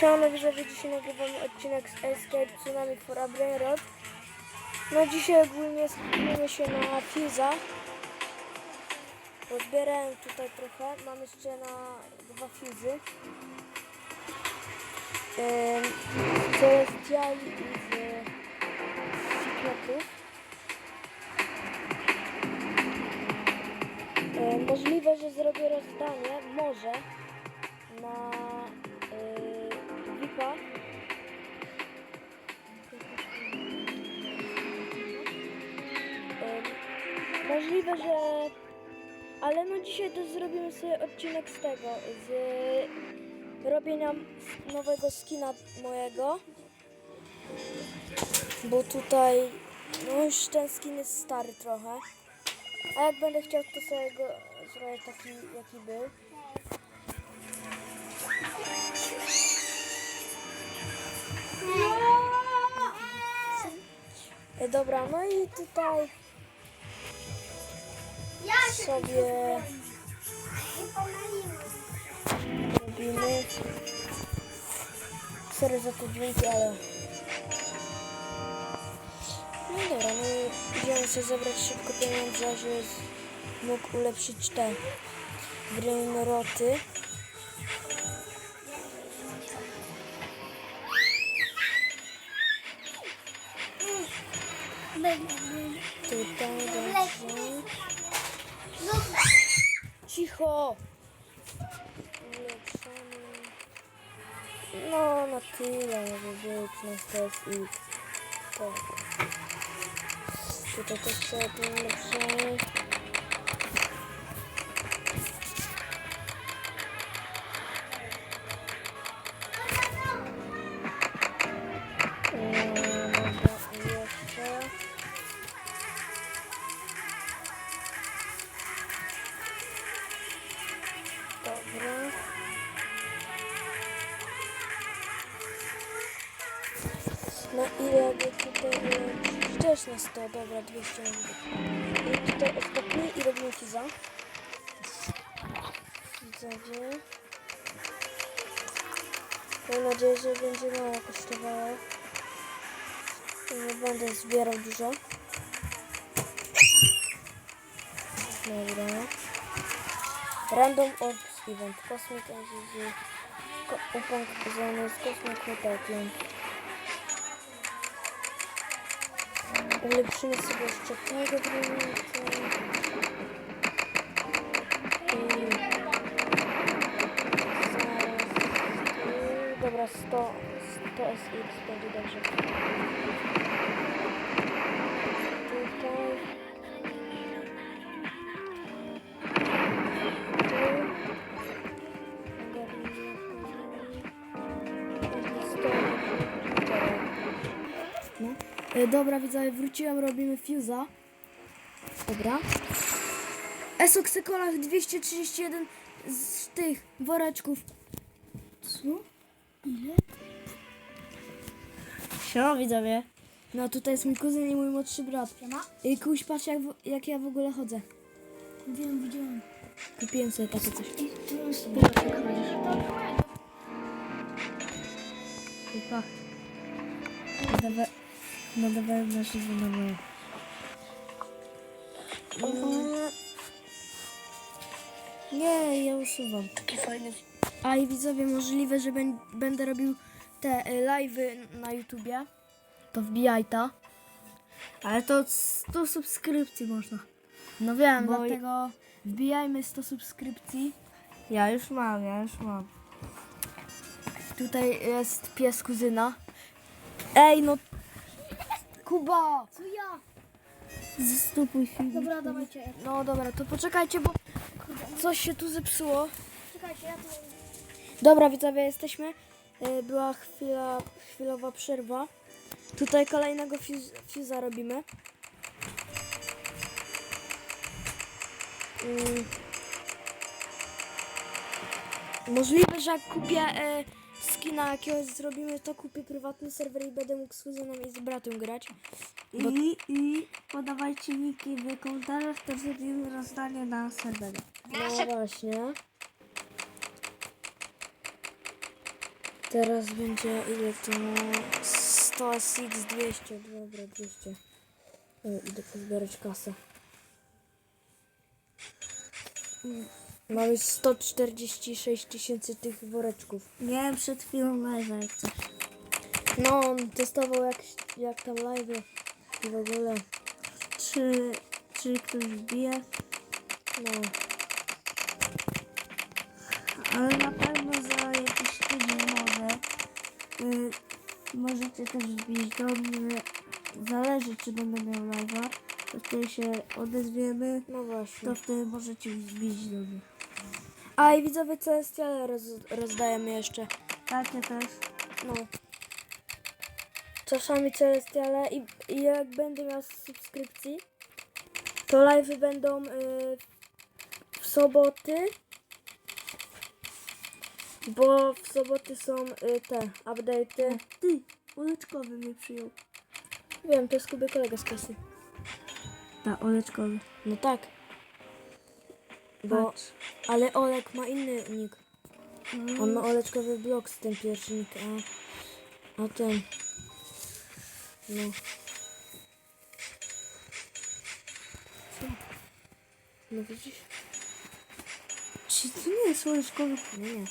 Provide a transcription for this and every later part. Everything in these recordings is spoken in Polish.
Siano widzowie, dzisiaj nagrywamy odcinek z Escape Tsunami for a Brain Rot. No dzisiaj ogólnie skupimy się na Fuse'a. Pozbierałem tutaj trochę, mam jeszcze na dwa Z Celestiali i Secretów. Możliwe, że zrobię rozdanie, może, na VIP-a. Ym, Możliwe, że... Ale no dzisiaj to zrobimy sobie odcinek z tego, z robienia nowego skina mojego. Bo tutaj, no już ten skin jest stary trochę. A jak będę chciał, to sobie go zrobię taki, jaki był. Dobra, no i tutaj sobie robimy. Sorry za te dźwięki, ale... No dobra, no i idziemy sobie zebrać szybko pieniądze, żeby mógł ulepszyć te brainroty. No, na tyle może być, no to jest i tak. Tutaj też sobie ulepszamy. 100, dobra, 200 I tutaj ostatni i robimy fiza. Widzowie. Mam nadzieję, że będzie mało kosztowało. Nie będę zbierał dużo. Dobra. Random Orbs Event. Cosmic. Ko- Upang związany z Cosmic Metalkiem. Sobie jeszcze tego granata. Dobra, widzowie, wróciłem, robimy fuse'a. Dobra. Esoksykolach 231 z tych woreczków. Co? Ile? Siema, widzowie. No, tutaj jest mój kuzyn i mój młodszy brat. Siema. I kuś, patrz jak, jak ja w ogóle chodzę. Wiem, widziałem. Kupiłem sobie takie coś. I już sobie. Chyba. Nadawa... Nadawałem na żywo na. Nie, ja usuwam. Taki fajny. A i widzowie, możliwe, że ben, będę robił te y, live'y na YouTubie. To wbijaj to. Ale to 100 subskrypcji można. No wiem, Bo- dlatego wbijajmy 100 subskrypcji. Ja już mam, ja już mam. Tutaj jest pies kuzyna. Ej, no... Kuba! Co ja? Zastupuj film. Dobra, dawajcie. No dobra, to poczekajcie, bo coś się tu zepsuło. Czekajcie, ja tu... Dobra, widzowie, jesteśmy. Y, Była chwila, chwilowa przerwa. Tutaj kolejnego fuz- fuza robimy. Mm. Możliwe, że jak kupię e, skina jakiegoś zrobimy, to kupię prywatny serwer i będę mógł z kuzynem i z bratem grać. Bo I, I podawajcie niki w komentarzach, to zrobimy rozdanie na serwerze. No właśnie. Teraz będzie ile to? 100 SX 200, dobra 200. O, idę pozbierać kasę. Mamy 146 tysięcy tych woreczków. Miałem przed chwilą live jak coś. No, on testował jak, jak tam live i w ogóle. Czy, czy ktoś wbije? No, Ale na pewno za jakiś tydzień może. Y, możecie też wbić do mnie. Zależy czy będę miał live'a. To wtedy się odezwiemy. no właśnie. To wtedy możecie wbić do mnie. A i widzowie celestiale roz, rozdajemy jeszcze. Takie też. No. Czasami celestiale i, i jak będę miał subskrypcji, to live'y będą y, w soboty. Bo w soboty są y, te update'y. Ty, oleczkowy mnie przyjął. Wiem, to jest Kuby kolega z klasy. Tak, oleczkowy. No tak. Bo, ale Olek ma inny nick. Mm. On ma oleczkowy blok z tym pierwszy nick, a, a ten. No. No widzisz? Czy to nie jest oleczkowy? Nie, nie.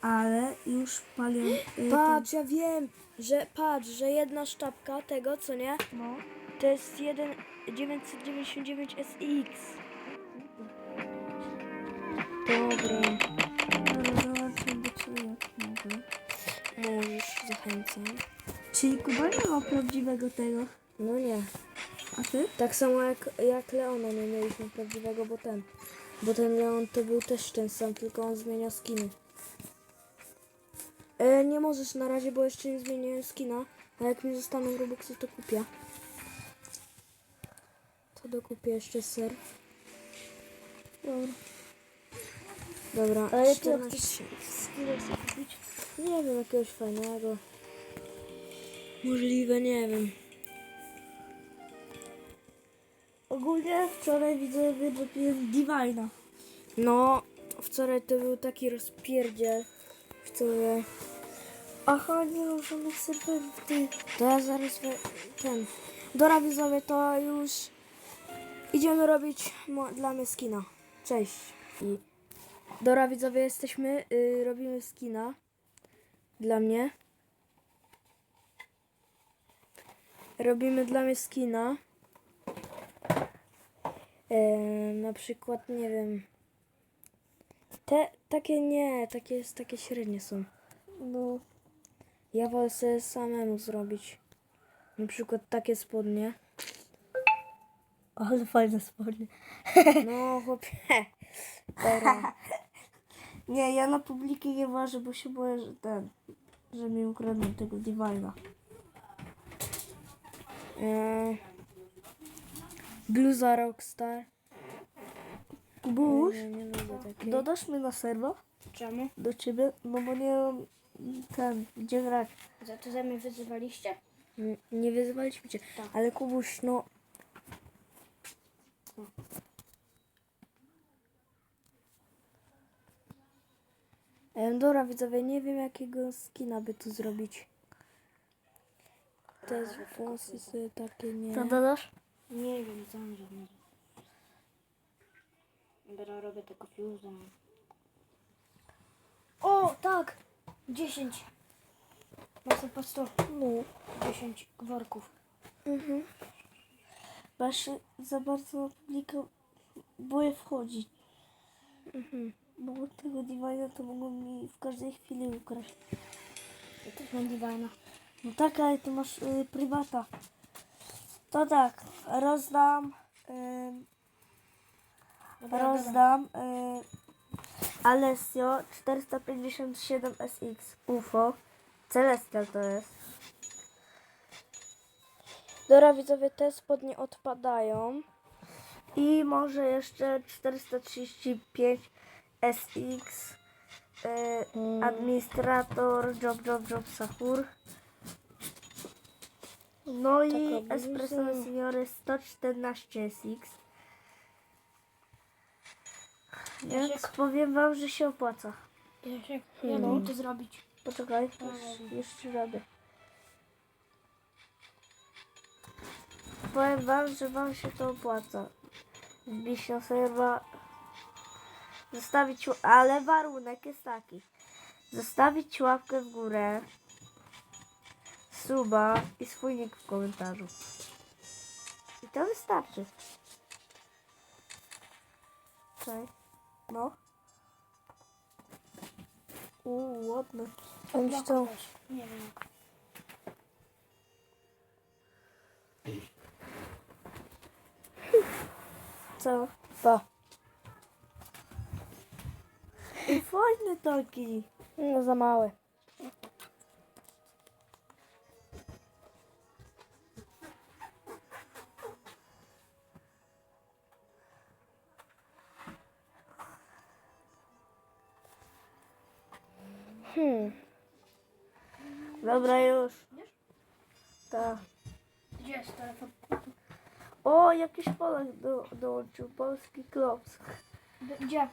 Ale już palią. y, Patrz, ja wiem, że patrz, że jedna sztabka tego, co nie? No. To jest 1 999 SX. Dobra, Ale zobaczymy, czy jak mogę. możesz, zachęcam. Czyli Kuba nie ma prawdziwego tego. No nie. A ty? Tak samo jak, jak Leona nie mieliśmy prawdziwego, bo ten. Bo ten Leon to był też ten sam, tylko on zmienia skiny. E, nie możesz na razie, bo jeszcze nie zmieniłem skina. A jak mi zostaną Robuxy, to kupię. To dokupię jeszcze ser. Dobra. Dobra, Ale ty 14. chcesz kupić? Nie wiem, jakiegoś fajnego. Możliwe, nie wiem. Ogólnie wczoraj widzę, wydropiłem Divina. No, wczoraj to był taki rozpierdziel. Wczoraj. Aha, nie mam żadnych serwerów, ty. To ja zaraz we, ten. Dobra widzowie, to już idziemy robić dla mnie skina. Cześć. I Dobra widzowie, jesteśmy, y, robimy skina dla mnie. Robimy dla mnie skina. E, na przykład, nie wiem. Te, takie nie, takie, takie średnie są. No. Ja wolę sobie samemu zrobić. Na przykład takie spodnie. Ale fajne spodnie. No chłopie. Dobra. Nie, ja na publiki nie ważę, bo się boję, że ten, że mi ukradną tego Divina. Eee, Bluza Rockstar. Kubuś, Nie, nie lubię takiej. dodasz mnie na serwo? Czemu? Do ciebie? No bo nie mam ten, gdzie grać. Za to ze mnie wyzywaliście? Nie, nie wyzywaliśmy cię. Ale Kubuś, no... Dobra widzowie, nie wiem jakiego skina by tu zrobić. Te włosy sobie takie nie... To dodasz? Nie wiem, sam żadnego. Dobra, robię tylko fuse. O, tak! 10. Masz po 100. No. 10 worków. Mhm. Się za bardzo na publikę boję wchodzić. Mhm. Bo tego Divina to mogą mi w każdej chwili ukraść. Ja też mam Divina. No tak, ale ty masz y, prywata. To tak, rozdam. Y, rozdam. Y, Alessio 457 SX UFO. Celestial to jest. Dobra widzowie, te spodnie odpadają. I może jeszcze 435 SX. Y, administrator Job Job Job Sahur. No i Taka Espresso bluza. Signore 114 SX. Więc powiem wam, że się opłaca. Jasiek, Hmm. jak mam to zrobić? Poczekaj, jeszcze, jeszcze robię. Powiem wam, że wam się to opłaca. Wbić na serwa, zostawić, ale warunek jest taki. Zostawić łapkę w górę, suba i swój nick w komentarzu. I to wystarczy. Czekaj. No. Uuu, ładne. On ci to... Nie wiem. Co? Pa. Fajny taki. No za małe. Hmm. Dobra już. Tak. Gdzie jest telefon? O, jakiś Polak do, dołączył. Polski klops. Gdzie?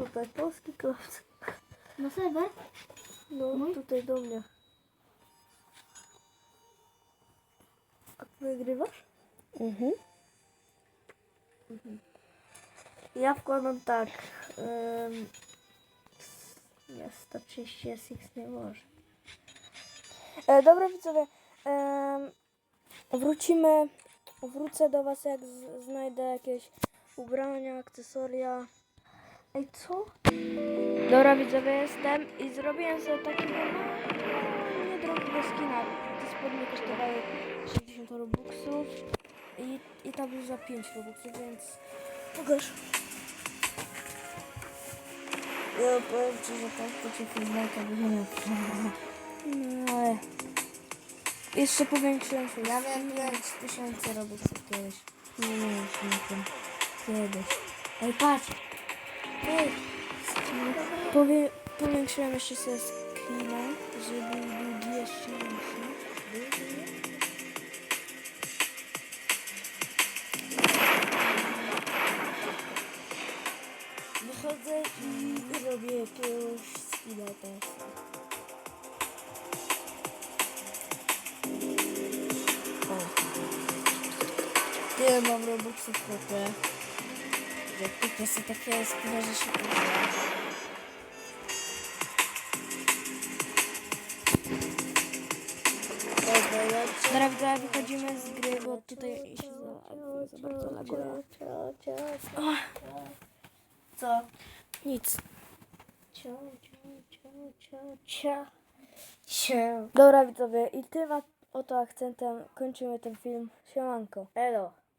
Tutaj polski klops. Na serwer? No, Mój? tutaj do mnie. A ty nagrywasz? Mhm. Ja wkładam tak. Um, nie, 130 SX nie może. E, dobra widzowie, em, wrócimy, wrócę do was jak z, znajdę jakieś ubrania, akcesoria. Ej, co? Dobra widzowie, jestem i zrobiłem sobie takiego no, niedrogiego skina. Te spodnie kosztowały 60 robuxów i, i ta bluza 5 robuxów, więc Pokaż. Ja powiem ci, że tak to cię fizmalka by nie no ale jeszcze powiększyłem się. Ja miałem 5000 robuxów kiedyś. Nie mieliśmy na tym. Kiedyś. Ej, patrz. Powie, powiększyłem jeszcze sobie screena, żeby był jeszcze większy. Wychodzę i robię jakiegoś skina. O. Tyle mam robuxów chłopie. Kupię sobie takiego skina, że się podoba. Dobra, wychodzimy z gry, bo tutaj się za, za bardzo laguje. Co? Nic. Cio, cio, cio, cio. Dobra widzowie, i tym oto akcentem kończymy ten film. Siemanko. Elo.